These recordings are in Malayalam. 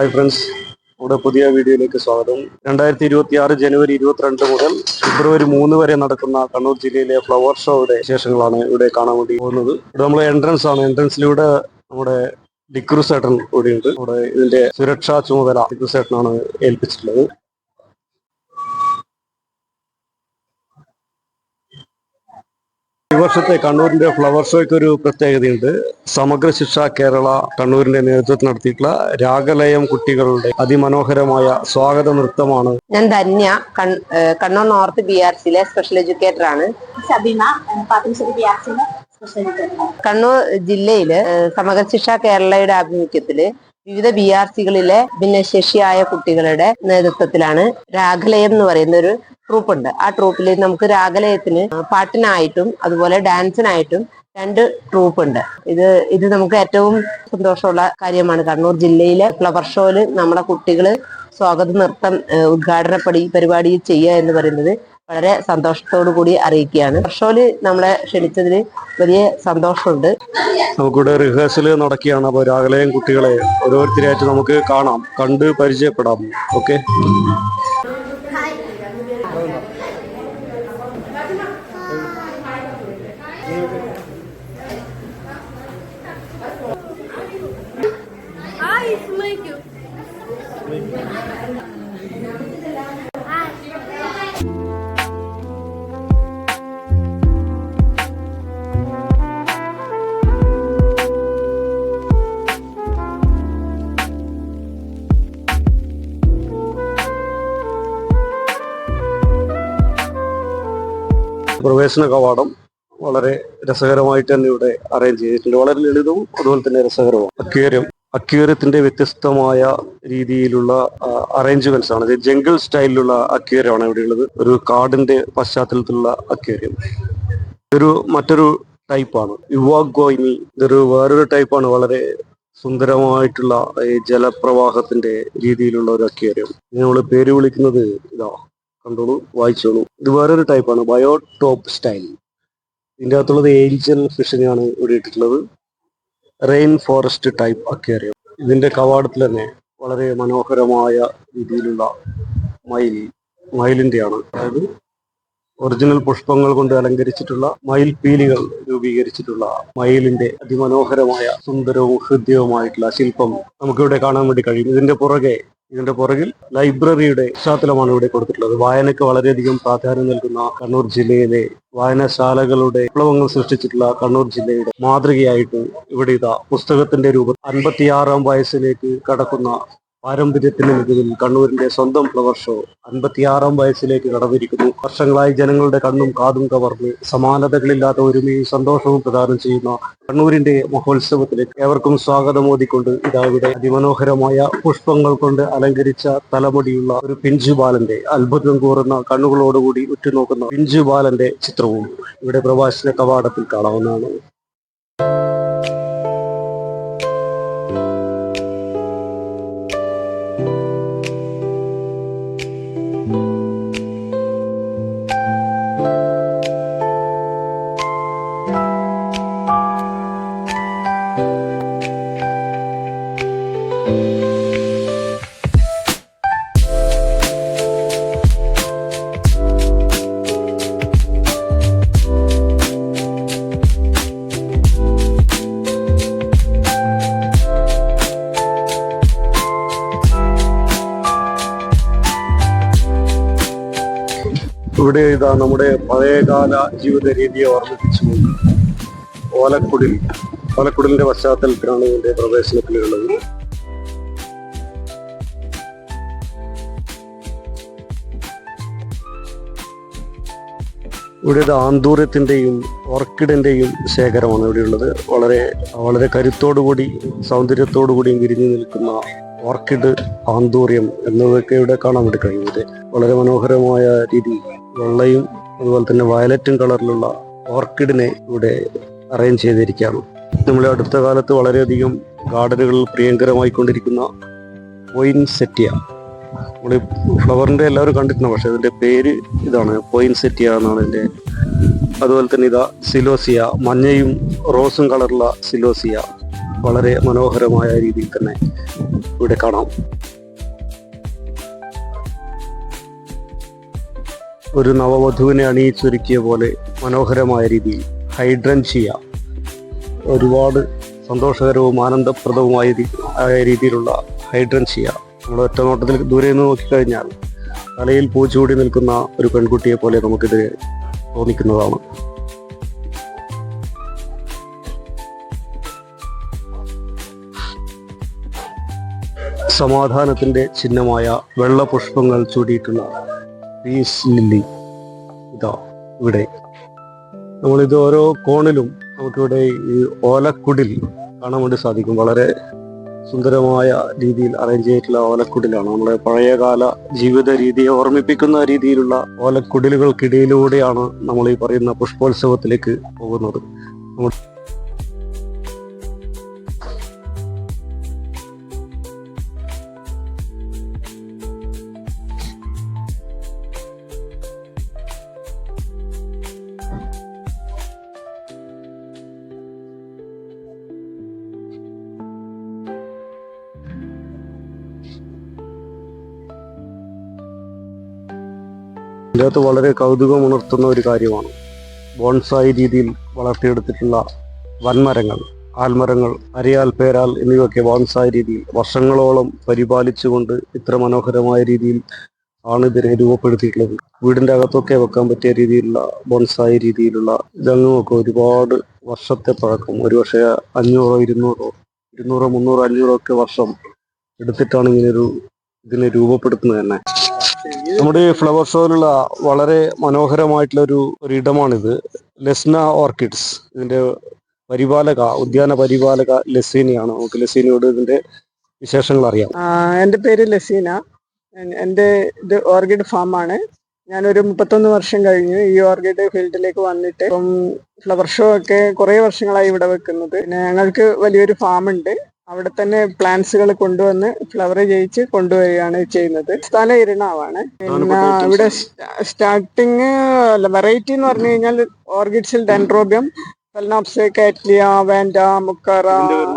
ഹായ് ഫ്രണ്ട്സ് നമ്മുടെ പുതിയ വീഡിയോയിലേക്ക് സ്വാഗതം. രണ്ടായിരത്തി ഇരുപത്തി ആറ് ജനുവരി ഇരുപത്തിരണ്ട് മുതൽ ഫെബ്രുവരി മൂന്ന് വരെ നടക്കുന്ന കണ്ണൂർ ജില്ലയിലെ ഫ്ലവർ ഷോയുടെ വിശേഷങ്ങളാണ് ഇവിടെ കാണാൻ വേണ്ടി പോകുന്നത്. ഇവിടെ നമ്മൾ എൻട്രൻസ് ആണ്. എൻട്രൻസിലൂടെ നമ്മുടെ ഡിക്രു സേട്ടൻ കൂടിയുണ്ട്. ഇവിടെ ഇതിന്റെ സുരക്ഷാ ചുമതല ഡിക്രു സേട്ടനാണ് ഏൽപ്പിച്ചിട്ടുള്ളത്. വർഷത്തെ കണ്ണൂരിന്റെ ഫ്ലവർ ഷോയ്ക്ക് ഒരു പ്രത്യേകതയുണ്ട്. സമഗ്ര ശിക്ഷ കേരള കണ്ണൂരിന്റെ നേതൃത്വത്തിൽ നടത്തിയിട്ടുള്ള രാഗലയം കുട്ടികളുടെ അതിമനോഹരമായ സ്വാഗത നൃത്തമാണ്. ഞാൻ Dhanya Kannur north B R സിയിലെ സ്പെഷ്യൽ എഡ്യൂക്കേറ്റർ ആണ്. സബീന പാത്തൻശ്ശേരി ബി ആർ സിയിലെ സ്പെഷ്യൽ എഡ്യൂക്കേറ്റർ കണ്ണൂർ ജില്ലയിൽ സമഗ്ര ശിക്ഷ കേരളയുടെ ആഭിമുഖ്യത്തിൽ വിവിധ ബി ആർ സികളിലെ ഭിന്നശേഷിയായ കുട്ടികളുടെ നേതൃത്വത്തിലാണ് രാഗലയം എന്ന് പറയുന്ന ഒരു ട്രൂപ്പ് ഉണ്ട് ആ ട്രൂപ്പിൽ നമുക്ക് രാഗലയത്തിന് പാട്ടിനായിട്ടും അതുപോലെ ഡാൻസിനായിട്ടും രണ്ട് ട്രൂപ്പ് ഉണ്ട് ഇത് ഇത് നമുക്ക് ഏറ്റവും സന്തോഷമുള്ള കാര്യമാണ്. കണ്ണൂർ ജില്ലയിലെ ഫ്ലവർ ഷോയിൽ നമ്മുടെ കുട്ടികൾ സ്വാഗത നൃത്തം ഉദ്ഘാടന പടി പരിപാടി ചെയ്യുക എന്ന് പറയുന്നത് വളരെ സന്തോഷത്തോടു കൂടി അറിയിക്കുകയാണ്. വർഷോൽ നമ്മളെ ക്ഷണിച്ചതിൽ വലിയ സന്തോഷമുണ്ട്. നമുക്കിവിടെ റിഹേഴ്സൽ നടക്കുകയാണ്. അപ്പോൾ രാഗലയം കുട്ടികളെ ഓരോരുത്തരായിട്ട് നമുക്ക് കാണാം. കണ്ട് പരിചയപ്പെടാം. ഓക്കെ പ്രവേശന കവാടം വളരെ രസകരമായിട്ട് തന്നെ ഇവിടെ അറേഞ്ച് ചെയ്തിട്ടുണ്ട്. വളരെ ലളിതവും അതുപോലെ തന്നെ രസകരവും. അക്വേറിയം അക്വേറിയത്തിന്റെ വ്യത്യസ്തമായ രീതിയിലുള്ള അറേഞ്ച്മെന്റ്സ് ആണ്. ഇത് ജംഗിൾ സ്റ്റൈലിലുള്ള അക്വേറിയം ആണ് ഇവിടെ ഉള്ളത്. ഒരു കാടിന്റെ പശ്ചാത്തലത്തിലുള്ള അക്വേറിയം. ഇതൊരു മറ്റൊരു ടൈപ്പാണ് യുവാഗോയിനി ഇതൊരു വേറൊരു ടൈപ്പാണ് വളരെ സുന്ദരമായിട്ടുള്ള ഈ ജലപ്രവാഹത്തിന്റെ രീതിയിലുള്ള ഒരു അക്വേറിയം. നമ്മൾ പേര് വിളിക്കുന്നത് ഇതാ കണ്ടോളൂ വായിച്ചോളൂ. ഇത് വേറൊരു ടൈപ്പാണ് ബയോ ടോപ്പ് സ്റ്റൈൽ ഇതിന്റെ അകത്തുള്ളത് ഏഞ്ചൽ ഫിഷിനെയാണ് ഇവിടെ ഇട്ടിട്ടുള്ളത്. റെയിൻ ഫോറസ്റ്റ് ടൈപ്പ് അക്വേറിയം ഇതിന്റെ കവാടത്തിൽ തന്നെ വളരെ മനോഹരമായ രീതിയിലുള്ള മയിൽ മയിലിന്റെയാണ്. അതായത് ഒറിജിനൽ പുഷ്പങ്ങൾ കൊണ്ട് അലങ്കരിച്ചിട്ടുള്ള മയിൽ പീലികൾ രൂപീകരിച്ചിട്ടുള്ള മയിലിന്റെ അതിമനോഹരമായ സുന്ദരവും ഹൃദ്യവുമായിട്ടുള്ള ശില്പം നമുക്കിവിടെ കാണാൻ വേണ്ടി കഴിയും. ഇതിന്റെ പുറകെ ഇതിന്റെ പുറകിൽ ലൈബ്രറിയുടെ പശ്ചാത്തലമാണ് ഇവിടെ കൊടുത്തിട്ടുള്ളത്. വായനയ്ക്ക് വളരെയധികം പ്രാധാന്യം നൽകുന്ന കണ്ണൂർ ജില്ലയിലെ വായനശാലകളുടെ വിപ്ലവങ്ങൾ സൃഷ്ടിച്ചിട്ടുള്ള കണ്ണൂർ ജില്ലയുടെ മാതൃകയായിട്ട് ഇവിടെ ഇതാ പുസ്തകത്തിന്റെ രൂപം അൻപത്തിയാറാം വയസ്സിലേക്ക് കടക്കുന്ന പാരമ്പര്യത്തിന് മികവിൽ കണ്ണൂരിന്റെ സ്വന്തം ഫ്ലവർ ഷോ അൻപത്തിയാറാം വയസ്സിലേക്ക് കടന്നിരിക്കുന്നു. വർഷങ്ങളായി ജനങ്ങളുടെ കണ്ണും കാതും കവർന്ന് സമാനതകളില്ലാത്ത ഒരുമയും സന്തോഷവും പ്രദാനം ചെയ്യുന്ന കണ്ണൂരിന്റെ മഹോത്സവത്തിലേക്ക് ഏവർക്കും സ്വാഗതം ഓതിക്കൊണ്ട് ഇതാവിടെ അതിമനോഹരമായ പുഷ്പങ്ങൾ കൊണ്ട് അലങ്കരിച്ച തലമുടിയുള്ള ഒരു പിഞ്ചു ബാലന്റെ അത്ഭുതം കൂറുന്ന കണ്ണുകളോടുകൂടി ഉറ്റുനോക്കുന്ന പിഞ്ചു ബാലന്റെ ചിത്രവും ഇവിടെ പ്രവാസന കവാടത്തിൽ കാണാവുന്നതാണ്. നമ്മുടെ പഴയകാല ജീവിത രീതിയെ ഓർമ്മിപ്പിച്ചുകൊണ്ട് ഓലക്കുടിൽ ഓലക്കുടിലിന്റെ പശ്ചാത്തലത്തിലാണ് ഇതിന്റെ പ്രവേശനത്തിലുള്ളത്. ഇവിടെ ഇത് ഓർക്കിഡിന്റെയും ശേഖരമാണ് ഇവിടെയുള്ളത്. വളരെ വളരെ കരുത്തോടുകൂടി സൗന്ദര്യത്തോടുകൂടിയും വിരിഞ്ഞു നിൽക്കുന്ന ഓർക്കിഡ് ആന്തൂര്യം എന്നതൊക്കെ ഇവിടെ കാണാൻ വേണ്ടി കഴിയുന്നത് വളരെ മനോഹരമായ രീതി. വെള്ളയും അതുപോലെ തന്നെ വയലറ്റും കളറിലുള്ള ഓർക്കിഡിനെ ഇവിടെ അറേഞ്ച് ചെയ്തിരിക്കുകയാണ്. നമ്മൾ അടുത്ത കാലത്ത് വളരെയധികം ഗാർഡനുകളിൽ പ്രിയങ്കരമായി കൊണ്ടിരിക്കുന്ന പോയിൻ സെറ്റിയ നമ്മൾ ഫ്ലവറിന്റെ എല്ലാവരും കണ്ടിട്ടുണ്ട് പക്ഷെ ഇതിന്റെ പേര് ഇതാണ് പോയിൻ സെറ്റിയ എന്നാണ് ഇതിന്റെ അതുപോലെ തന്നെ ഇതാ സിലോസിയ. മഞ്ഞയും റോസും കളറുള്ള സിലോസിയ. വളരെ മനോഹരമായ രീതിയിൽ തന്നെ ഇവിടെ കാണാം. ഒരു നവവധുവിനെ അണിയിച്ചൊരുക്കിയ പോലെ മനോഹരമായ രീതിയിൽ ഹൈഡ്രൻഷിയ ഒരുപാട് സന്തോഷകരവും ആനന്ദപ്രദവുമായ രീതിയിലുള്ള രീതിയിലുള്ള ഹൈഡ്രൻഷിയ നമ്മൾ ഒറ്റ നോട്ടത്തിൽ ദൂരെ നിന്ന് നോക്കിക്കഴിഞ്ഞാൽ തലയിൽ പൂച്ചുകൂടി നിൽക്കുന്ന ഒരു പെൺകുട്ടിയെ പോലെ നമുക്കിത് തോന്നിക്കുന്നതാണ്. സമാധാനത്തിന്റെ ചിഹ്നമായ വെള്ള പുഷ്പങ്ങൾ ചൂടിയിട്ടുള്ള പീസ് ലില്ലി ഇതാ ഇവിടെ. നമ്മളിത് ഓരോ കോണിലും നമുക്കിവിടെ ഈ ഓലക്കുടിൽ കാണാൻ വേണ്ടി സാധിക്കും. വളരെ സുന്ദരമായ രീതിയിൽ അറേഞ്ച് ചെയ്തിട്ടുള്ള ഓലക്കുടിലാണ്. നമ്മുടെ പഴയകാല ജീവിത രീതിയെ ഓർമ്മിപ്പിക്കുന്ന രീതിയിലുള്ള ഓലക്കുടിലുകൾക്കിടയിലൂടെയാണ് നമ്മൾ ഈ പറയുന്ന പുഷ്പോത്സവത്തിലേക്ക് പോകുന്നത്. ഇതിനകത്ത് വളരെ കൗതുകം ഉണർത്തുന്ന ഒരു കാര്യമാണ്. ബോൺസായി രീതിയിൽ വളർത്തിയെടുത്തിട്ടുള്ള വൻമരങ്ങൾ ആൽമരങ്ങൾ അരയാൽ പേരാൽ എന്നിവയൊക്കെ ബോൺസായി രീതിയിൽ വർഷങ്ങളോളം പരിപാലിച്ചുകൊണ്ട് ഇത്ര മനോഹരമായ രീതിയിൽ ആണ് ഇതിനെ രൂപപ്പെടുത്തിയിട്ടുള്ളത്. വീടിന്റെ അകത്തൊക്കെ വെക്കാൻ പറ്റിയ രീതിയിലുള്ള ബോൺസായി രീതിയിലുള്ള ഇതങ്ങുമൊക്കെ ഒരുപാട് വർഷത്തെ പഴക്കം. ഒരുപക്ഷെ അഞ്ഞൂറോ ഇരുന്നൂറോ ഇരുന്നൂറോ മുന്നൂറോ അഞ്ഞൂറോ ഒക്കെ വർഷം എടുത്തിട്ടാണ് ഇങ്ങനെ ഒരു ഇതിനെ രൂപപ്പെടുത്തുന്നത് തന്നെ. നമ്മുടെ ഫ്ലവർ ഷോയിലുള്ള വളരെ മനോഹരമായിട്ടുള്ള ഒരു ഇടമാണിത് ലെസ്ന ഓർക്കിഡ്സ്. ഇതിന്റെ പരിപാലക ഉദ്യാന പരിപാലക ലസീനയാണ് നമുക്ക് ലസീനയോട് ഇതിന്റെ വിശേഷങ്ങൾ അറിയാം. എന്റെ പേര് ലസീന എൻ- എന്റെ ഇത് ഓർക്കിഡ് ഫാമാണ്. ഞാനൊരു മുപ്പത്തൊന്ന് വർഷം കഴിഞ്ഞു ഈ ഓർക്കിഡ് ഫീൽഡിലേക്ക് വന്നിട്ട്. ഇപ്പം ഫ്ലവർ ഷോ ഒക്കെ കുറേ വർഷങ്ങളായി ഇവിടെ വെക്കുന്നത്. പിന്നെ ഞങ്ങൾക്ക് വലിയൊരു ഫാം ഉണ്ട് അവിടെ തന്നെ പ്ലാന്റ്സുകൾ കൊണ്ടുവന്ന് ഫ്ലവർ ചെയ്യിച്ച് കൊണ്ടുവരികയാണ് ചെയ്യുന്നത്. സ്ഥലം ഇരുണാവാണ്. പിന്നെ ഇവിടെ സ്റ്റാർട്ടിങ് വെറൈറ്റി എന്ന് പറഞ്ഞു കഴിഞ്ഞാൽ ഓർഗിഡ്സിൽ dendrobium phalaenopsis cattleya vanda mokara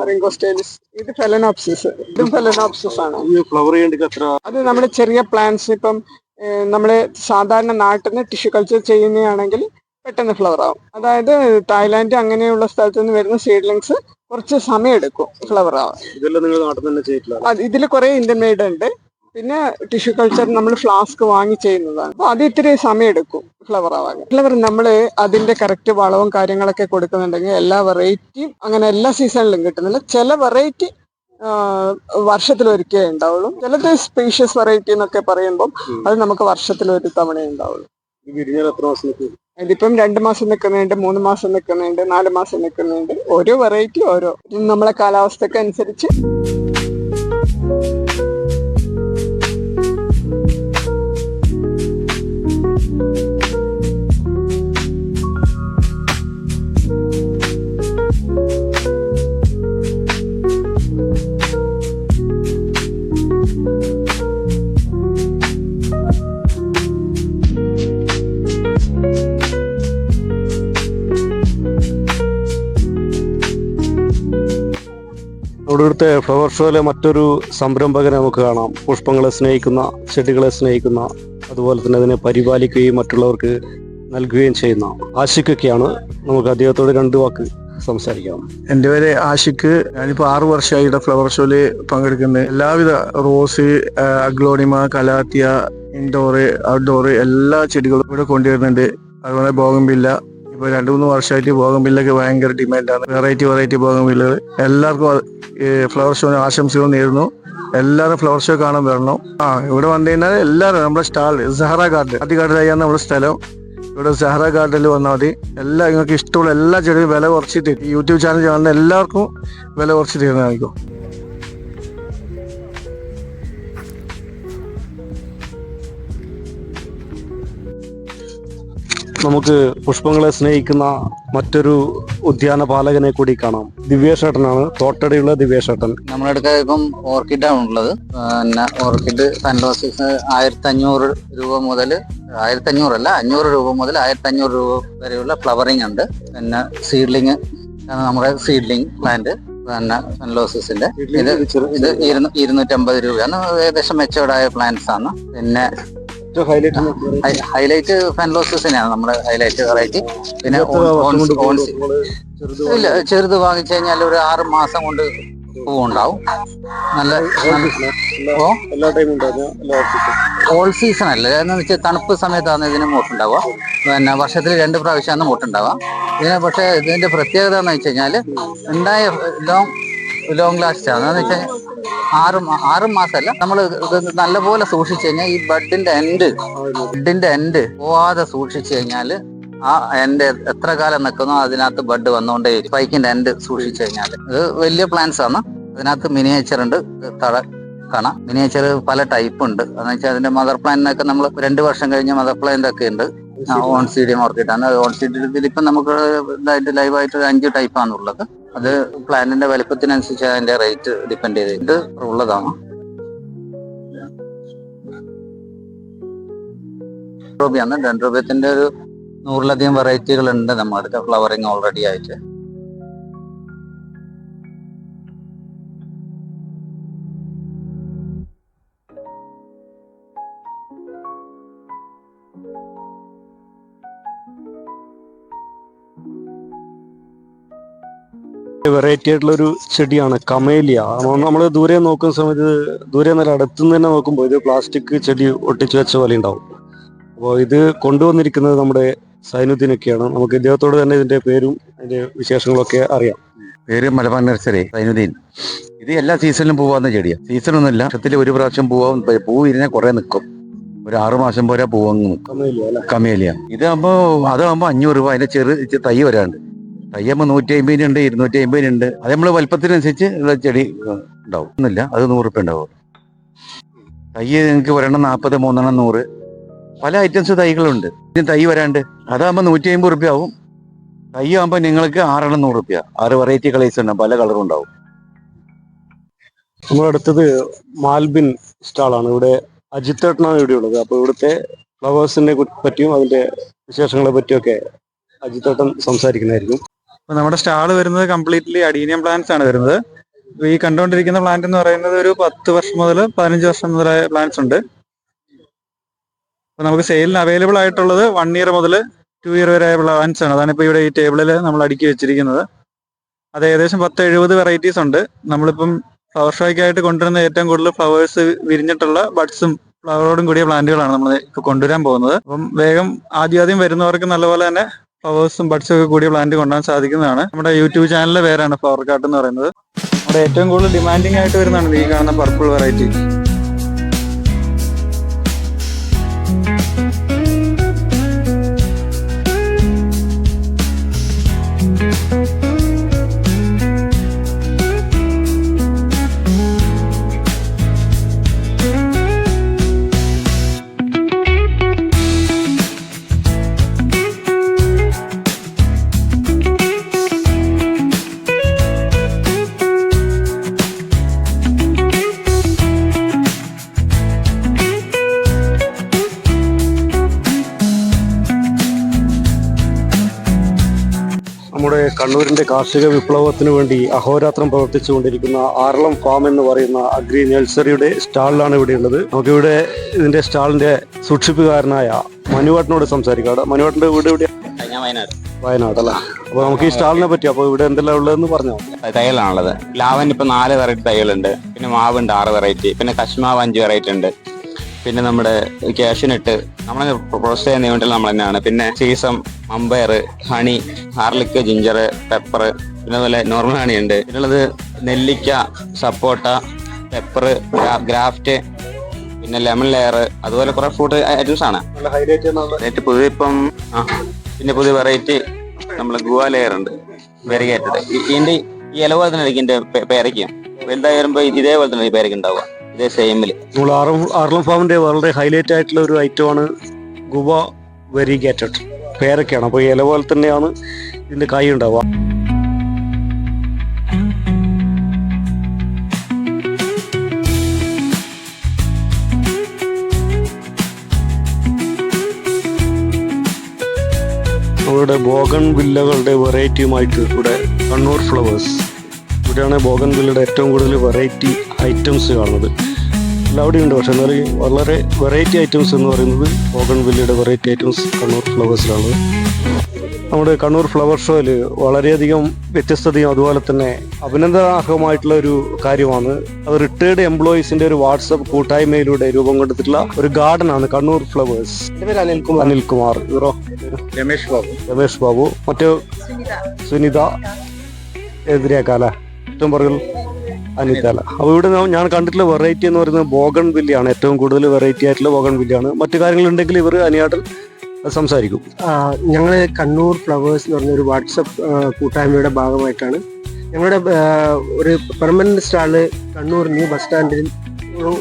rhyncostylis ഇത് ഫെലനോപ്സിസ് ഇതും ഫെലനോപ്സിസ് ആണ്. ഫ്ലവർ അത് നമ്മുടെ ചെറിയ പ്ലാന്റ്സ് ഇപ്പം നമ്മൾ സാധാരണ നാട്ടിൽ നിന്ന് ടിഷ്യൂ കൾച്ചർ ചെയ്യുന്നതാണെങ്കിൽ പെട്ടെന്ന് ഫ്ലവർ ആവും. അതായത് തായ്ലാന്റ് അങ്ങനെയുള്ള സ്ഥലത്ത് നിന്ന് വരുന്ന സീഡ്ലിങ്സ് കുറച്ച് സമയം എടുക്കും ഫ്ലവർ ആവാൻ ഇതിൽ കുറെ ഇന്ത്യൻ മെയ്ഡ് ഉണ്ട്. പിന്നെ ടിഷ്യൂ കൾച്ചർ നമ്മൾ ഫ്ലാസ്ക് വാങ്ങി ചെയ്യുന്നതാണ്. അപ്പൊ അത് ഇത്തിരി സമയം എടുക്കും ഫ്ലവർ ആവാൻ. ഫ്ലവർ നമ്മൾ അതിന്റെ കറക്റ്റ് വളവും കാര്യങ്ങളൊക്കെ കൊടുക്കുന്നുണ്ടെങ്കിൽ എല്ലാ വെറൈറ്റിയും അങ്ങനെ എല്ലാ സീസണിലും കിട്ടുന്നില്ല. ചില വെറൈറ്റി വർഷത്തിൽ ഒരിക്കേ ഉണ്ടാവുള്ളൂ. ചിലത് സ്പീഷ്യസ് വെറൈറ്റി എന്നൊക്കെ പറയുമ്പോൾ അത് നമുക്ക് വർഷത്തിൽ ഒരു തവണയേ ഉണ്ടാവുള്ളൂ. വിരിഞ്ഞാൽ എത്ര മാസം നിൽക്കും? ഇതിപ്പം രണ്ട് മാസം നിൽക്കുന്നുണ്ട് മൂന്ന് മാസം നിൽക്കുന്നുണ്ട് നാല് മാസം നിൽക്കുന്നുണ്ട് ഓരോ വെറൈറ്റി ഓരോ. നമ്മളെ കാലാവസ്ഥക്ക് അനുസരിച്ച് ഇവിടുത്തെ ഫ്ലവർ ഷോയിലെ മറ്റൊരു സംരംഭകനെ നമുക്ക് കാണാം. പുഷ്പങ്ങളെ സ്നേഹിക്കുന്ന ചെടികളെ സ്നേഹിക്കുന്ന അതുപോലെ തന്നെ അതിനെ പരിപാലിക്കുകയും മറ്റുള്ളവർക്ക് നൽകുകയും ചെയ്യുന്ന ആശിക്കൊക്കെയാണ് നമുക്ക് അദ്ദേഹത്തോട് രണ്ട് വാക്ക് സംസാരിക്കാം. എന്റെ പേര് ആശിക്ക് ഞാനിപ്പോൾ ആറു വർഷമായി ഇവിടെ ഫ്ലവർ ഷോയിൽ പങ്കെടുക്കുന്നത് എല്ലാവിധ rose aglaonema calathea indoor outdoor എല്ലാ ചെടികളും ഇവിടെ കൊണ്ടുവരുന്നുണ്ട്. അതുപോലെ ബോഗംബില്ല ഇപ്പൊ രണ്ടു മൂന്ന് വർഷമായിട്ട് ബോഗംബില്ലൊക്കെ ഭയങ്കര ഡിമാൻഡാണ് വെറൈറ്റി വെറൈറ്റി ബോഗംബില്ലുകൾ എല്ലാവർക്കും ഫ്ലവർ ഷോ ആശംസകൾ നേരുന്നു. എല്ലാവരും ഫ്ലവർ ഷോ കാണാൻ വരണം. ആ ഇവിടെ വന്നു കഴിഞ്ഞാൽ എല്ലാവരും നമ്മുടെ സ്റ്റാൾ സഹറ ഗാർഡൻ ആദ്യ ഗാർഡനാണ് നമ്മുടെ സ്ഥലം. ഇവിടെ സഹറ ഗാർഡനിൽ വന്നാൽ മതി. എല്ലാ നിങ്ങൾക്ക് ഇഷ്ടമുള്ള എല്ലാ ചെടിയും വില കുറച്ച് തരും ഈ യൂട്യൂബ് ചാനൽ കാണുന്ന എല്ലാവർക്കും വില കുറച്ച് തരുന്നതായിരിക്കും. നമുക്ക് പുഷ്പങ്ങളെ സ്നേഹിക്കുന്ന മറ്റൊരു ഉദ്യാന പാലകനെ കൂടി കാണാം. ദിവ്യേഷേട്ടനാണ് തോട്ടടിയുള്ള ദിവ്യേഷേട്ടൻ. നമ്മുടെ അടുത്ത് ഇപ്പം ഓർക്കിഡാണ് ഉള്ളത്. പിന്നെ ഓർക്കിഡ് സൺറോസസ് ആയിരത്തി അഞ്ഞൂറ് രൂപ മുതൽ ആയിരത്തി അഞ്ഞൂറല്ല അഞ്ഞൂറ് രൂപ മുതൽ ആയിരത്തി അഞ്ഞൂറ് രൂപ വരെയുള്ള ഫ്ലവറിംഗ് ഉണ്ട്. പിന്നെ സീഡ്ലിങ് നമ്മുടെ സീഡ്ലിംഗ് പ്ലാന്റ് പിന്നെ സൺലോസിന്റെ ഇത് ഇത് ഇരുന്നൂ- ഇരുന്നൂറ്റമ്പത് രൂപയാണ്. ഏകദേശം മെച്ചോർഡായ പ്ലാന്റ്സ് ആണ്. പിന്നെ ഹൈലൈറ്റ് ഫാൻ ലോസസ് തന്നെയാണ് നമ്മുടെ ഹൈലൈറ്റ് വെറൈറ്റി പിന്നെ ഇല്ല ചെറുത് വാങ്ങിച്ചു കഴിഞ്ഞാൽ ഒരു ആറ് മാസം കൊണ്ട് പൂവുണ്ടാവും. നല്ല ഓ? ഓൾ സീസൺ അല്ല. എന്ന് വെച്ചാൽ തണുപ്പ് സമയത്താണ് ഇതിന് മൂട്ടുണ്ടാവുക. പിന്നെ വർഷത്തിൽ രണ്ട് പ്രാവശ്യമാണ് മൂട്ടുണ്ടാവുക. ഇതിന് പക്ഷേ ഇതിന്റെ പ്രത്യേകത എന്ന് വെച്ച് കഴിഞ്ഞാൽ ഉണ്ടായ ലോങ് ലോങ് ലാസ്റ്റ് ആണ്. എന്ന് വെച്ചാൽ ആറ് ആറ് മാസമല്ല. നമ്മൾ നല്ലപോലെ സൂക്ഷിച്ചു കഴിഞ്ഞാൽ ഈ ബഡിന്റെ എൻഡ് ബഡിന്റെ എൻഡ് പോവാതെ സൂക്ഷിച്ചു കഴിഞ്ഞാൽ ആ എൻഡ് എത്ര കാലം നിൽക്കുന്നോ അതിനകത്ത് ബഡ് വന്നുകൊണ്ടേ സ്പൈക്കിന്റെ എൻഡ് സൂക്ഷിച്ചു കഴിഞ്ഞാൽ ഇത് വലിയ പ്ലാന്റ്സ് ആണ്. അതിനകത്ത് മിനിയേച്ചർ ഉണ്ട്. തട കാണാം. മിനിയേച്ചർ പല ടൈപ്പ് ഉണ്ട്. എന്ന് വെച്ചാൽ അതിന്റെ മദർ പ്ലാന്റിനൊക്കെ നമ്മൾ രണ്ട് വർഷം കഴിഞ്ഞ മദർ പ്ലാന്റ് ഒക്കെ ഉണ്ട്. ഓൺ സീഡിയം ഓർക്കിഡ് ആണ്. ഓൺ സീഡിയത്തിൽ ഇപ്പം നമുക്ക് ഇതായിട്ട് ലൈവായിട്ട് ഒരു അഞ്ച് ടൈപ്പാണ് ഉള്ളത് അത് പ്ലാന്റിന്റെ വലിപ്പത്തിനനുസരിച്ച് അതിന്റെ റേറ്റ് ഡിപ്പെൻഡ് ചെയ്തിട്ട് ഉള്ളതാണ്. ഡെൻഡ്രോബിയാണ് ഡെൻഡ്രോബിയത്തിന്റെ ഒരു നൂറിലധികം വെറൈറ്റികൾ ഉണ്ട് നമ്മുടെ ഫ്ലവറിങ് ഓൾറെഡി ആയിട്ട്. വെറൈറ്റി ആയിട്ടുള്ള ഒരു ചെടിയാണ് കമേലിയ. നമ്മൾ ദൂരെ നോക്കുന്ന സമയത്ത് ദൂരെ നല്ല അടുത്തുനിന്ന് തന്നെ നോക്കുമ്പോൾ ഇത് പ്ലാസ്റ്റിക് ചെടി ഒട്ടിച്ചു വെച്ച പോലെ ഉണ്ടാവും. അപ്പോൾ ഇത് കൊണ്ടുവന്നിരിക്കുന്നത് നമ്മുടെ സൈനുദ്ദീനൊക്കെയാണ് നമുക്ക് ഇദ്ദേഹത്തോട് തന്നെ ഇതിന്റെ പേരും അതിന്റെ വിശേഷങ്ങളൊക്കെ അറിയാം. പേര് മലബാർ നഴ്സറി സൈനുദ്ദീൻ. ഇത് എല്ലാ സീസണിലും പൂവാവുന്ന ചെടിയാണ് സീസണൊന്നുമില്ല. വർഷത്തിൽ ഒരു പ്രാവശ്യം പൂവാവും. പൂ വിരിഞ്ഞാൽ കുറെ നിൽക്കും ഒരു ആറു മാസം പോരാ പൂവങ്ങ് നിൽക്കും കമേലിയ അല്ലെ? കമേലിയ. ഇതാകുമ്പോ അതാകുമ്പോ അഞ്ഞൂറ് രൂപ. അതിന്റെ ചെറു തൈ വരാണ്ട് തൈ ആകുമ്പോൾ നൂറ്റി അമ്പതിനുണ്ട് ഇരുന്നൂറ്റി അമ്പതിനുണ്ട് അത് നമ്മൾ വലിപ്പത്തിനനുസരിച്ച് ചെടി ഉണ്ടാവും. ഒന്നുമില്ല അത് നൂറ് റുപ്യ ഉണ്ടാവും തൈ നിങ്ങൾക്ക് ഒരെണ്ണം നാൽപ്പത് മൂന്നെണ്ണം നൂറ്. പല ഐറ്റംസ് തൈകളുണ്ട്. ഇതിന് തൈ വരാണ്ട് അതാകുമ്പോൾ നൂറ്റി അമ്പത് റുപ്യ ആവും. തൈ ആകുമ്പോൾ നിങ്ങൾക്ക് ആറെണ്ണം നൂറ് റുപ്യ ആറ് വെറൈറ്റി കളേഴ്സ് ഉണ്ടാവും പല കളറും ഉണ്ടാവും. നമ്മുടെ അടുത്തത് മാൽബിൻ സ്റ്റാളാണ് ഇവിടെ അജിത്തേട്ടനാണ് ഇവിടെ ഉള്ളത്. അപ്പോൾ ഇവിടുത്തെ ഫ്ലവേഴ്സിനെ പറ്റിയും അതിന്റെ വിശേഷങ്ങളെ പറ്റിയൊക്കെ അജിത്തേട്ടൻ സംസാരിക്കുന്നതായിരിക്കും. അപ്പൊ നമ്മുടെ സ്റ്റാൾ വരുന്നത് കംപ്ലീറ്റ്ലി അഡീനിയം പ്ലാന്റ്സ് ആണ് വരുന്നത്. ഈ കണ്ടുകൊണ്ടിരിക്കുന്ന പ്ലാന്റ് എന്ന് പറയുന്നത് ഒരു പത്ത് വർഷം മുതൽ പതിനഞ്ച് വർഷം മുതലായ പ്ലാന്റ്സ് ഉണ്ട്. അപ്പൊ നമുക്ക് സെയിലിന് അവൈലബിൾ ആയിട്ടുള്ളത് വൺ ഇയർ മുതൽ ടു ഇയർ വരെ പ്ലാന്റ്സ് ആണ്. അതാണ് ഇപ്പൊ ഇവിടെ ഈ ടേബിളിൽ നമ്മൾ അടുക്കി വെച്ചിരിക്കുന്നത്. അത് ഏകദേശം പത്ത് എഴുപത് വെറൈറ്റീസ് ഉണ്ട്. നമ്മളിപ്പം ഫ്ലവർ ഷോയ്ക്കായിട്ട് കൊണ്ടുവരുന്ന ഏറ്റവും കൂടുതൽ ഫ്ലവേഴ്സ് വിരിഞ്ഞിട്ടുള്ള ബഡ്സും ഫ്ലവറോടും കൂടിയ പ്ലാന്റുകളാണ് നമ്മൾ ഇപ്പൊ കൊണ്ടുവരാൻ പോകുന്നത്. അപ്പം വേഗം ആദ്യം ആദ്യം വരുന്നവർക്ക് നല്ലപോലെ തന്നെ ഫ്ലവേഴ്സും ബഡ്സൊക്കെ കൂടിയ പ്ലാന്റ് കൊണ്ടുപോകാൻ സാധിക്കുന്നതാണ്. നമ്മുടെ യൂട്യൂബ് ചാനലിലെ പേരാണ് ഫ്ലവർ കാർട്ട് എന്ന് പറയുന്നത്. നമ്മുടെ ഏറ്റവും കൂടുതൽ ഡിമാൻഡിങ് ആയിട്ട് വരുന്നതാണ് ഈ കാണുന്ന പർപ്പിൾ വെറൈറ്റി കാർഷിക വിപ്ലവത്തിന് വേണ്ടി അഹോരാത്രം പ്രവർത്തിച്ചുകൊണ്ടിരിക്കുന്ന ആറളം ഫാം എന്ന് പറയുന്ന അഗ്രി നഴ്സറിയുടെ സ്റ്റാളിലാണ് ഇവിടെ ഉള്ളത്. നമുക്കിവിടെ ഇതിന്റെ സ്റ്റാളിന്റെ സൂക്ഷിപ്പുകാരനായ മനുവാട്ടിനോട് സംസാരിക്കാം. മനുവാട്ടിന്റെ വീട് എവിടെയാണ് ഞാൻ വയനാട്. വയനാട് അല്ല? അപ്പൊ നമുക്ക് ഈ സ്റ്റാളിനെ പറ്റി അപ്പൊ ഇവിടെ എന്തെല്ലാം ഉള്ളതെന്ന് പറഞ്ഞോ തൈകളാണുള്ളത് ലാവൻ ഇപ്പൊ നാല് വെറൈറ്റി തൈകളുണ്ട് പിന്നെ മാവുണ്ട് ആറ് വെറൈറ്റി. പിന്നെ കശ്മാവ് അഞ്ച് വെറൈറ്റി ഉണ്ട്. പിന്നെ നമ്മുടെ ക്യാഷിനിട്ട് നമ്മളെ പ്രോസസ് ചെയ്യുന്ന യൂണിറ്റിൽ നമ്മൾ തന്നെയാണ് പിന്നെ സീസം മമ്പയർ ഹണി ഹാർലിക്ക് ജിഞ്ചർ പെപ്പർ പിന്നെ അതുപോലെ നോർമൽ ഹണി ഉണ്ട്. പിന്നുള്ളത് നെല്ലിക്ക സപ്പോട്ട പെപ്പർ ഗ്രാഫ്റ്റ് പിന്നെ ലെമൺ ലെയർ അതുപോലെ കുറെ ഫ്രൂട്ട് ഐറ്റംസ് ആണ്. നല്ല ഹൈലൈറ്റ് പുതിയ ഇപ്പം ആ പിന്നെ പുതിയ വെറൈറ്റി നമ്മൾ ഗുവ ലെയർ ഉണ്ട്. വെരിഗേറ്റഡ് ഇതിന്റെ ഈ ഇല പോലെ തന്നെ ഇതിന്റെ പേരയ്ക്കും. വലുതായി വരുമ്പോ ഇതേപോലെ തന്നെ ഈ പേരയ്ക്ക് ഉണ്ടാവുക. ഇതേ സെയിമിൽ നമ്മൾ ആറം ആർളം ഫാമിന്റെ വളരെ ഹൈലൈറ്റ് ആയിട്ടുള്ള ഒരു ഐറ്റമാണ് ഗുവ വെരിഗേറ്റഡ് പേരൊക്കെയാണ്. അപ്പോൾ ഇല പോലെ തന്നെയാണ് ഇതിന്റെ കായ് ഉണ്ടാവുക. നമ്മളുടെ ബോഗൺ വില്ലകളുടെ വെറൈറ്റിയുമായിട്ട് ഇവിടെ കണ്ണൂർ ഫ്ലവേഴ്സ്. ഇവിടെയാണ് ബോഗൻവില്ലയുടെ ഏറ്റവും കൂടുതൽ വെറൈറ്റി ഐറ്റംസ് കാണുന്നത്. എല്ലാവിടെയും ഉണ്ട് പക്ഷെ എന്നാലും വളരെ വെറൈറ്റി ഐറ്റംസ് എന്ന് പറയുന്നത് ഓഗൺ വില്ലിയുടെ വെറൈറ്റി ഐറ്റംസ് കണ്ണൂർ ഫ്ലവേഴ്സിലാണ് നമ്മുടെ കണ്ണൂർ ഫ്ലവർ ഷോയിൽ വളരെയധികം വ്യത്യസ്തതയും അതുപോലെ തന്നെ അഭിനന്ദനാർഹമായിട്ടുള്ള ഒരു കാര്യമാണ്. അത് റിട്ടയർഡ് എംപ്ലോയീസിന്റെ ഒരു വാട്സപ്പ് കൂട്ടായ്മയിലൂടെ രൂപം കൊണ്ടിട്ടുള്ള ഒരു ഗാർഡൻ ആണ് കണ്ണൂർ ഫ്ലവേഴ്സ് എന്റെ പേര് അനിൽകുമാർ. അനിൽകുമാർ. ഇവരോ? രമേഷ് ബാബു. രമേഷ് ബാബു. മറ്റു സുനിത. എതിരേക്കാല ഏറ്റവും പുറകിൽ. അനിതാല. അപ്പൊ ഇവിടെ ഞാൻ കണ്ടിട്ടുള്ള വെറൈറ്റി എന്ന് പറയുന്നത് ബോഗൺ വില്ലിയാണ്. ഏറ്റവും കൂടുതൽ വെറൈറ്റി ആയിട്ടുള്ള ബോഗൺ വില്ലിയാണ്. മറ്റു കാര്യങ്ങളുണ്ടെങ്കിൽ ഇവർ അനിയാട്ടൻ സംസാരിക്കും. ഞങ്ങൾ കണ്ണൂർ ഫ്ലവേഴ്സ് എന്ന് പറഞ്ഞ ഒരു വാട്സപ്പ് കൂട്ടായ്മയുടെ ഭാഗമായിട്ടാണ്. ഞങ്ങളുടെ ഒരു permanent stall Kannur new bus സ്റ്റാൻഡിൽ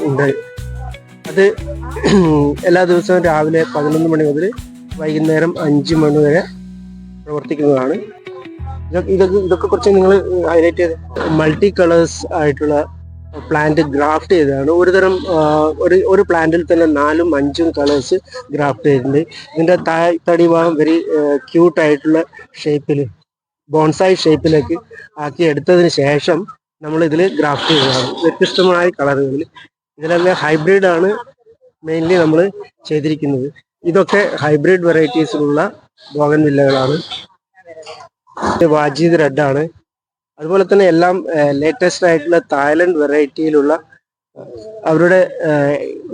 ഉണ്ട്. അത് എല്ലാ ദിവസവും രാവിലെ പതിനൊന്ന് മണി മുതൽ വൈകുന്നേരം അഞ്ച് മണി വരെ പ്രവർത്തിക്കുന്നതാണ്. ഇതൊക്കെ ഇതൊക്കെ കുറച്ച് നിങ്ങൾ ഹൈലൈറ്റ് ചെയ്ത്. മൾട്ടി കളേഴ്സ് ആയിട്ടുള്ള പ്ലാന്റ് ഗ്രാഫ്റ്റ് ചെയ്തതാണ്. ഒരു തരം ഒരു ഒരു പ്ലാന്റിൽ തന്നെ നാലും അഞ്ചും കളേഴ്സ് ഗ്രാഫ്റ്റ് ചെയ്തിട്ടുണ്ട്. ഇതിന്റെ തടി ഭാഗം വെരി ക്യൂട്ട് ആയിട്ടുള്ള ഷേപ്പിൽ ബോൺസായി ഷേപ്പിലേക്ക് ആക്കി എടുത്തതിന് ശേഷം നമ്മൾ ഇതിൽ ഗ്രാഫ്റ്റ് ചെയ്തതാണ്. വ്യത്യസ്തമായ കളറുകളിൽ ഇതിലെല്ലാം ഹൈബ്രിഡ് ആണ് മെയിൻലി നമ്മൾ ചെയ്തിരിക്കുന്നത്. ഇതൊക്കെ ഹൈബ്രിഡ് വെറൈറ്റീസിലുള്ള ബോഗൻ വില്ലകളാണ് വാജീദ് റെഡ് ആണ് അതുപോലെ തന്നെ എല്ലാം ലേറ്റസ്റ്റ് ആയിട്ടുള്ള തായ്ലൻഡ് വെറൈറ്റിയിലുള്ള അവരുടെ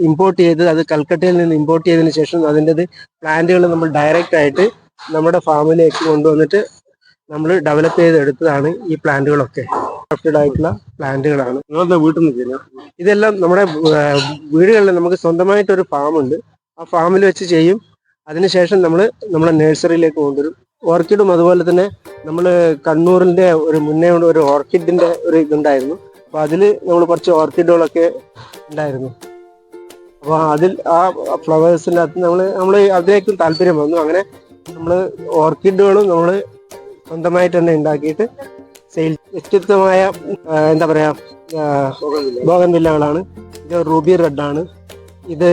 ഇമ്പോർട്ട് ചെയ്ത് അത് കൽക്കട്ടയിൽ നിന്ന് ഇമ്പോർട്ട് ചെയ്തതിന് ശേഷം അതിന്റെത് പ്ലാന്റുകൾ നമ്മൾ ഡയറക്റ്റ് ആയിട്ട് നമ്മുടെ ഫാമിലേക്ക് കൊണ്ടുവന്നിട്ട് നമ്മൾ ഡെവലപ്പ് ചെയ്തെടുത്തതാണ് ഈ പ്ലാന്റുകളൊക്കെ ക്രാഫ്റ്റഡ് ആയിട്ടുള്ള പ്ലാന്റുകളാണ് വീട്ടിൽ നിന്ന് ഇതെല്ലാം നമ്മുടെ വീടുകളിൽ നമുക്ക് സ്വന്തമായിട്ട് ഒരു ഫാം ഉണ്ട്. ആ ഫാമിൽ വെച്ച് ചെയ്യും. അതിനുശേഷം നമ്മൾ നമ്മുടെ നഴ്സറിയിലേക്ക് കൊണ്ടുവരും. ഓർക്കിഡും അതുപോലെ തന്നെ നമ്മൾ കണ്ണൂരിന്റെ ഒരു മുന്നേ ഒരു ഓർക്കിഡിന്റെ ഒരു ഇതുണ്ടായിരുന്നു. അപ്പൊ അതിൽ നമ്മൾ കുറച്ച് ഓർക്കിഡുകളൊക്കെ ഉണ്ടായിരുന്നു. അപ്പൊ അതിൽ ആ ഫ്ലവേഴ്സിന്റെ അകത്ത് നമ്മൾ നമ്മൾ അതിലേക്കും താല്പര്യം വന്നു. അങ്ങനെ നമ്മൾ ഓർക്കിഡുകളും നമ്മൾ സ്വന്തമായിട്ട് തന്നെ ഉണ്ടാക്കിയിട്ട് സെയിൽ വ്യത്യസ്തമായ എന്താ പറയാ ബോഗൻ വില്ലകളാണ് ഇത് റൂബി റെഡാണ്. ഇത്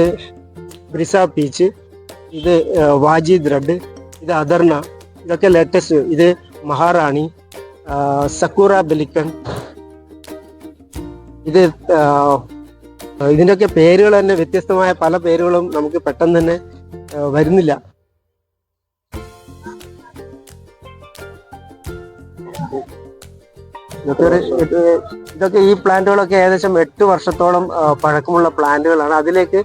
ബ്രിസ പീച്ച്. ഇത് വാജി റെഡ് ഇത് അദർണ. ഇതൊക്കെ ലേറ്റസ്റ്റ് ഇത് മഹാറാണി സക്കൂറ ബെലിക്കൺ ഇത് ഇതിന്റെയൊക്കെ പേരുകൾ തന്നെ വ്യത്യസ്തമായ പല പേരുകളും നമുക്ക് പെട്ടെന്ന് തന്നെ വരുന്നില്ല. ഇതൊക്കെ ഇതൊക്കെ ഈ പ്ലാന്റുകളൊക്കെ ഏകദേശം എട്ട് വർഷത്തോളം പഴക്കമുള്ള പ്ലാന്റുകളാണ്. അതിലേക്ക്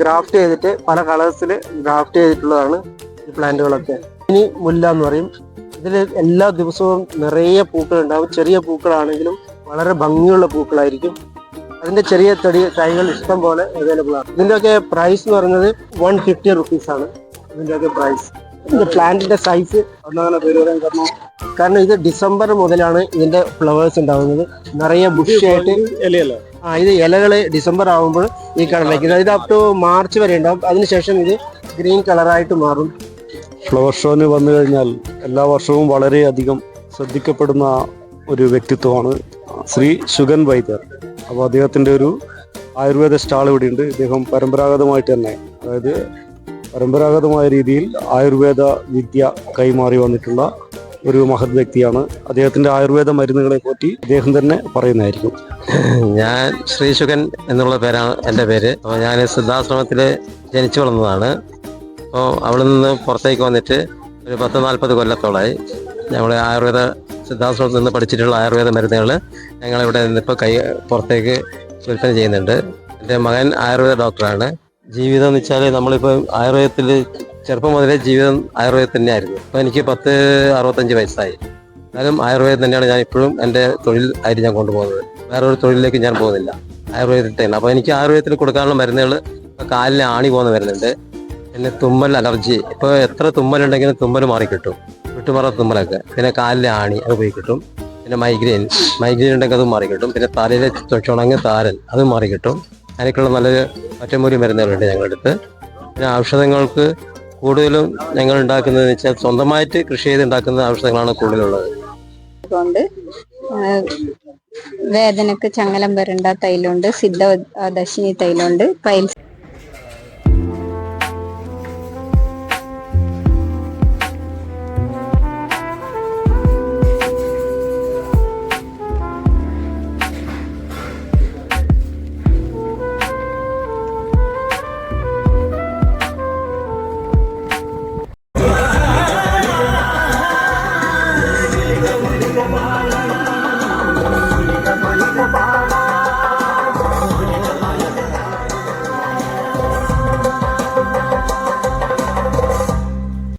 ഗ്രാഫ്റ്റ് ചെയ്തിട്ട് പല കളേഴ്സിൽ ഗ്രാഫ്റ്റ് ചെയ്തിട്ടുള്ളതാണ് ഈ പ്ലാന്റുകളൊക്കെ. ഇനി മുല്ല എന്ന് പറയും. ഇതിൽ എല്ലാ ദിവസവും നിറയെ പൂക്കൾ ഉണ്ടാവും ചെറിയ പൂക്കളാണെങ്കിലും വളരെ ഭംഗിയുള്ള പൂക്കളായിരിക്കും. അതിന്റെ ചെറിയ തടി തൈകൾ ഇഷ്ടം പോലെ അവൈലബിൾ ആണ്. ഇതിന്റെയൊക്കെ പ്രൈസ് എന്ന് പറയുന്നത് വൺ ഫിഫ്റ്റി റുപ്പീസ് ആണ്. ഇതിന്റെയൊക്കെ പ്രൈസ് ഇതിന്റെ പ്ലാന്റിന്റെ സൈസ് ഒന്നങ്ങനെ പേര് പറയാൻ കാരണം കാരണം ഇത് ഡിസംബർ മുതലാണ് ഇതിന്റെ ഫ്ലവേഴ്സ് ഉണ്ടാവുന്നത്. നിറയെ ബുഷിയായിട്ട് ഇലയല്ല? ആ ഇത് ഇലകൾ ഡിസംബർ ആകുമ്പോൾ ഈ കളറിലേക്ക് ഇത് അപ് ടു മാർച്ച് വരെ ഉണ്ടാവും. അതിനുശേഷം ഇത് ഗ്രീൻ കളറായിട്ട് മാറും. ഫ്ലവർ ഷോന് വന്നു കഴിഞ്ഞാൽ എല്ലാ വർഷവും വളരെയധികം ശ്രദ്ധിക്കപ്പെടുന്ന ഒരു വ്യക്തിത്വമാണ് ശ്രീ ശുഗൻ വൈദ്യർ. അപ്പോൾ അദ്ദേഹത്തിന്റെ ഒരു ആയുർവേദ സ്റ്റാൾ ഇവിടെയുണ്ട്. ഇദ്ദേഹം പരമ്പരാഗതമായിട്ട് തന്നെ അതായത് പരമ്പരാഗതമായ രീതിയിൽ ആയുർവേദ വിദ്യ കൈമാറി വന്നിട്ടുള്ള ഒരു മഹത് വ്യക്തിയാണ്. അദ്ദേഹത്തിന്റെ ആയുർവേദ മരുന്നുകളെ പറ്റി അദ്ദേഹം തന്നെ പറയുന്നതായിരിക്കും. ഞാൻ ശ്രീശുഖൻ എന്നുള്ള പേരാണ് എന്റെ പേര്. അപ്പോൾ ഞാൻ സിദ്ധാശ്രമത്തിൽ ജനിച്ചു വളർന്നതാണ്. അപ്പോൾ അവിടെ നിന്ന് പുറത്തേക്ക് വന്നിട്ട് ഒരു പത്ത് നാൽപ്പത് കൊല്ലത്തോളമായി ഞങ്ങൾ ആയുർവേദ സിദ്ധാന്തത്തിൽ നിന്ന് പഠിച്ചിട്ടുള്ള ആയുർവേദ മരുന്നുകൾ ഞങ്ങളിവിടെ നിന്നിപ്പോൾ കൈ പുറത്തേക്ക് വിൽപ്പന ചെയ്യുന്നുണ്ട്. എന്റെ മകൻ ആയുർവേദ ഡോക്ടറാണ്. ജീവിതം എന്ന് വെച്ചാൽ നമ്മളിപ്പോൾ ആയുർവേദത്തിൽ ചെറുപ്പം മുതലേ ജീവിതം ആയുർവേദം തന്നെയായിരുന്നു. അപ്പോൾ എനിക്ക് പത്ത് അറുപത്തഞ്ച് വയസ്സായി. എന്നാലും ആയുർവേദം തന്നെയാണ് ഞാൻ ഇപ്പോഴും എന്റെ തൊഴിൽ ആയിട്ട് ഞാൻ കൊണ്ടുപോകുന്നത്. വേറെ ഒരു തൊഴിലിലേക്ക് ഞാൻ പോകുന്നില്ല. ആയുർവേദത്തിൽ തന്നെ അപ്പോൾ എനിക്ക് ആയുർവേദത്തിൽ കൊടുക്കാനുള്ള മരുന്നുകൾ കാലിന് ആണി പോകുന്ന വരുന്നുണ്ട് പിന്നെ തുമ്മൽ അലർജി. ഇപ്പോൾ എത്ര തുമ്മൽ ഉണ്ടെങ്കിലും തുമ്മൽ മാറി കിട്ടും. വിട്ടുമാറ തുമ്മലൊക്കെ. പിന്നെ കാലിലെ ആണി അത് പോയി കിട്ടും. പിന്നെ മൈഗ്രെയിൻ. മൈഗ്രെയിൻ ഉണ്ടെങ്കിൽ അതും മാറി കിട്ടും. പിന്നെ തലയിലെ ചുണങ്ങ് താരൻ അതും മാറി കിട്ടും. അതിനൊക്കെയുള്ള നല്ലൊരു ഒറ്റമൂലി മരുന്നുകളുണ്ട് ഞങ്ങളുടെ അടുത്ത് പിന്നെ ഔഷധങ്ങൾക്ക് കൂടുതലും ഞങ്ങൾ ഉണ്ടാക്കുന്നതെന്ന് വെച്ചാൽ സ്വന്തമായിട്ട് കൃഷി ചെയ്ത് ഉണ്ടാക്കുന്ന ഔഷധങ്ങളാണ് കൂടുതലുള്ളത്. വേദനക്ക് ചങ്ങലം വരണ്ട തൈലുണ്ട്. സിദ്ധ ദശിനി തൈലുണ്ട്. പൈൽസ്